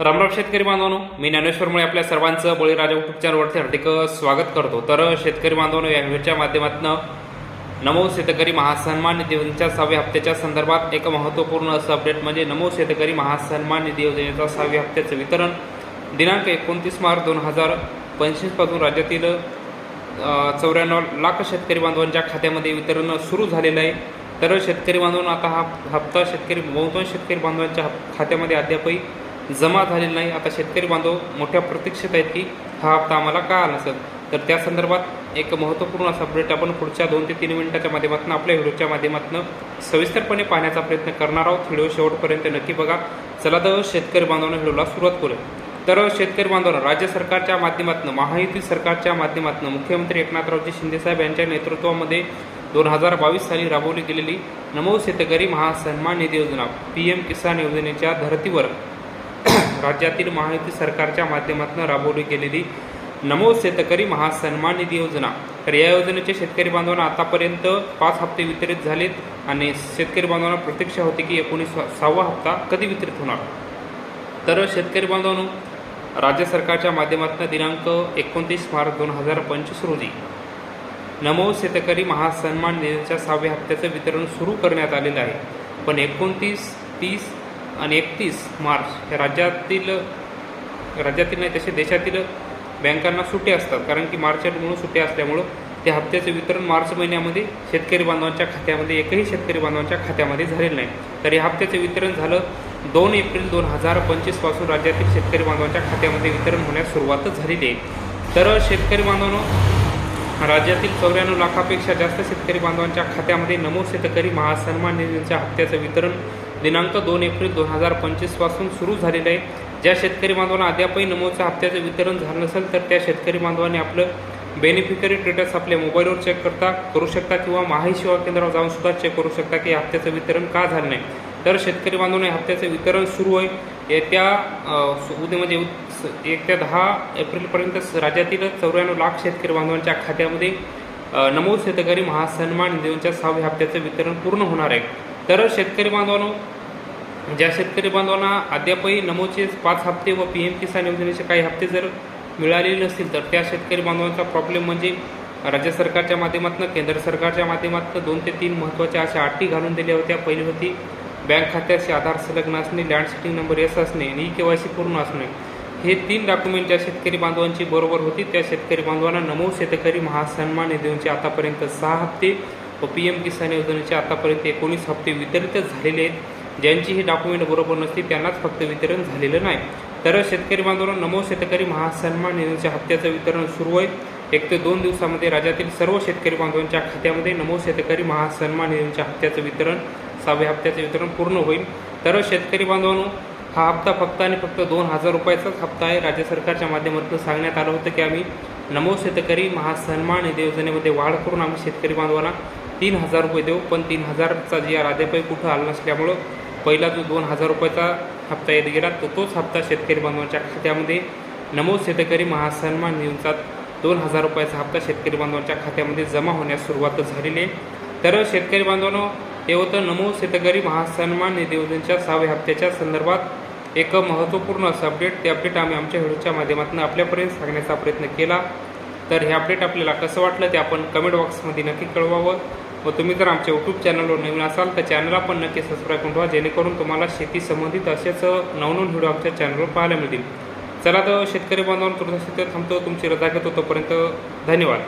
रामराव शेतकरी बांधवांनो मी ज्ञानेश्वरमुळे आपल्या सर्वांचं बळीराजा युट्यूब चॅनलवरती हार्दिक स्वागत करतो. तर शेतकरी बांधवांनो या व्हिडिओच्या माध्यमातून नमो शेतकरी महासन्मान निधी योजनेच्या सहाव्या हप्त्याच्या संदर्भात एक महत्त्वपूर्ण असं अपडेट म्हणजे नमो शेतकरी महासन्मान निधी योजनेचा सहाव्या हप्त्याचं वितरण दिनांक एकोणतीस मार्च दोन हजार पंचवीसपासून राज्यातील चौऱ्याण्णव लाख शेतकरी बांधवांच्या खात्यामध्ये वितरण सुरू झालेलं आहे. तर शेतकरी बांधवांना आता हा हप्ता शेतकरी बहुतांश शेतकरी बांधवांच्या खात्यामध्ये अद्यापही जमा झालेला नाही. आता शेतकरी बांधव मोठ्या प्रतीक्षेत आहेत की हा हप्ता आम्हाला का आला नसेल? तर त्या संदर्भात एक महत्त्वपूर्ण असा अपडेट आपण पुढच्या दोन ते तीन मिनिटाच्या माध्यमातून आपल्या व्हिडिओच्या माध्यमातून सविस्तरपणे पाहण्याचा प्रयत्न करणार आहोत. व्हिडिओ शेवटपर्यंत नक्की बघा. चला तर शेतकरी बांधवांना व्हिडिओला सुरुवात करूया. तर शेतकरी बांधवांना राज्य सरकारच्या माध्यमातून महायुती सरकारच्या माध्यमातून मुख्यमंत्री एकनाथरावजी शिंदेसाहेब यांच्या नेतृत्वामध्ये दोन हजार बावीस साली राबवली गेलेली नमो शेतकरी महासन्मान निधी योजना पी एम किसान योजनेच्या धर्तीवर राज्यातील महायुती सरकारच्या माध्यमातून राबवली गेलेली. नमो शेतकरी महासन्मान निधी योजना. तर या योजनेचे शेतकरी बांधवांना आतापर्यंत पाच हप्ते वितरित झालेत आणि शेतकरी बांधवांना प्रतीक्षा होती की एकोणीस सहावा हप्ता कधी वितरित होणार? तर शेतकरी बांधवांनो राज्य सरकारच्या माध्यमातून दिनांक एकोणतीस मार्च दोन हजार पंचवीस रोजी नमो शेतकरी महासन्मान निधीच्या सहाव्या हप्त्याचं वितरण सुरू करण्यात आलेलं आहे. पण एकोणतीस तीस आणि एकतीस मार्च हे राज्यातील राज्यातील नाही तसे देशातील बँकांना सुट्टे असतात. कारण की मार्च म्हणून सुट्टे असल्यामुळं त्या हप्त्याचं वितरण मार्च महिन्यामध्ये शेतकरी बांधवांच्या खात्यामध्ये एकही शेतकरी बांधवांच्या खात्यामध्ये झालेलं नाही. तर या हप्त्याचं वितरण झालं. दोन एप्रिल दोन हजार पंचवीसपासून राज्यातील शेतकरी बांधवांच्या खात्यामध्ये वितरण होण्यास सुरुवातच झालेली आहे. तर शेतकरी बांधवांनो राज्यातील चौऱ्याण्णव लाखापेक्षा जास्त शेतकरी बांधवांच्या खात्यामध्ये नमो शेतकरी महासन्मान निधीच्या हप्त्याचं वितरण दिनांक दोन एप्रिल दोन हजार पंचवीसपासून सुरू झालेलं आहे. ज्या शेतकरी बांधवांना अद्यापही नमोच्या हप्त्याचं वितरण झालं नसेल तर त्या शेतकरी बांधवांनी आपलं बेनिफिकरी डिटेल्स आपल्या मोबाईलवर चेक करता करू शकता किंवा माही सेवा केंद्रावर जाऊन सुद्धा चेक करू शकता की हप्त्याचं वितरण का झालं नाही. तर शेतकरी बांधवांना हप्त्याचं वितरण सुरू आहे. येत्या उद्या म्हणजे एक ते दहा एप्रिलपर्यंत राज्यातील चौऱ्याण्णव लाख शेतकरी बांधवांच्या खात्यामध्ये नमो शेतकरी महासन्मान निधीच्या सहाव्या हप्त्याचं वितरण पूर्ण होणार आहे. तर शेतकरी बांधवांनो ज्या शेतकरी बांधवांना अद्यापही नमोचे पाच हप्ते व पी एम किसान योजनेचे काही हप्ते जर मिळालेले नसतील तर त्या शेतकरी बांधवांचा प्रॉब्लेम म्हणजे राज्य सरकारच्या माध्यमातून केंद्र सरकारच्या माध्यमातून दोन ते तीन महत्त्वाच्या अशा अटी घालून दिल्या होत्या. पहिली होती बँक खात्याशी आधार संलग्न असणे लँड सिटिंग नंबर एस असणे आणि ई के वाय सी पूर्ण असणे. हे तीन डॉक्युमेंट ज्या शेतकरी बांधवांची बरोबर होती त्या शेतकरी बांधवांना नमो शेतकरी महासन्मान निधीचे आतापर्यंत सहा हप्ते व पी एम किसान योजनेचे आतापर्यंत एकोणीस हप्ते वितरित झालेले आहेत. ज्यांची ही डॉक्युमेंट बरोबर नसती त्यांनाच फक्त वितरण झालेलं नाही. तर शेतकरी बांधवांना नमो शेतकरी महासन्मान योजनेच्या हप्त्याचं वितरण सुरू आहे. एक ते दोन दिवसामध्ये राज्यातील सर्व शेतकरी बांधवांच्या खात्यामध्ये नमो शेतकरी महासन्मान योजनेच्या हप्त्याचं वितरण सहाव्या हप्त्याचं वितरण पूर्ण होईल. तर शेतकरी बांधवांनो हा हप्ता फक्त आणि फक्त दोन हजार रुपयाचाच हप्ता आहे. राज्य सरकारच्या माध्यमातून सांगण्यात आलं होतं की आम्ही नमो शेतकरी महासन्मान निधी योजनेमध्ये वाढ करून आम्ही शेतकरी बांधवांना तीन हजार रुपये देऊ पण तीन हजारचा जी आर अद्यापही कुठं आला नसल्यामुळं पहिला जो दोन हजार रुपयाचा हप्ता येत गेला तो तोच हप्ता शेतकरी बांधवांच्या खात्यामध्ये नमोद शेतकरी महासन्मान निधीचा दोन हजार रुपयाचा हप्ता शेतकरी बांधवांच्या खात्यामध्ये जमा होण्यास सुरुवात झालेली आहे. तर शेतकरी बांधवांनो हे होतं नमो शेतकरी महासन्मान निधी योजनेच्या सहाव्या हप्त्याच्या संदर्भात एक महत्त्वपूर्ण असं अपडेट. ते अपडेट आम्ही आमच्या व्हिडिओच्या माध्यमातून आपल्यापर्यंत सांगण्याचा प्रयत्न केला. तर हे अपडेट आपल्याला कसं वाटलं ते आपण कमेंट बॉक्समध्ये नक्की कळवावं. व तुम्ही जर आमच्या यूट्यूब चॅनलवर नवीन असाल तर चॅनलला पण नक्की सबस्क्राईब करून ठेवा जेणेकरून तुम्हाला शेती संबंधित असेच नवनवीन व्हिडिओ आमच्या चॅनलवर पाहायला मिळतील. चला तर शेतकरी बांधवांना तुमचं थांबतो. तुमची रजा घेतो तोपर्यंत धन्यवाद.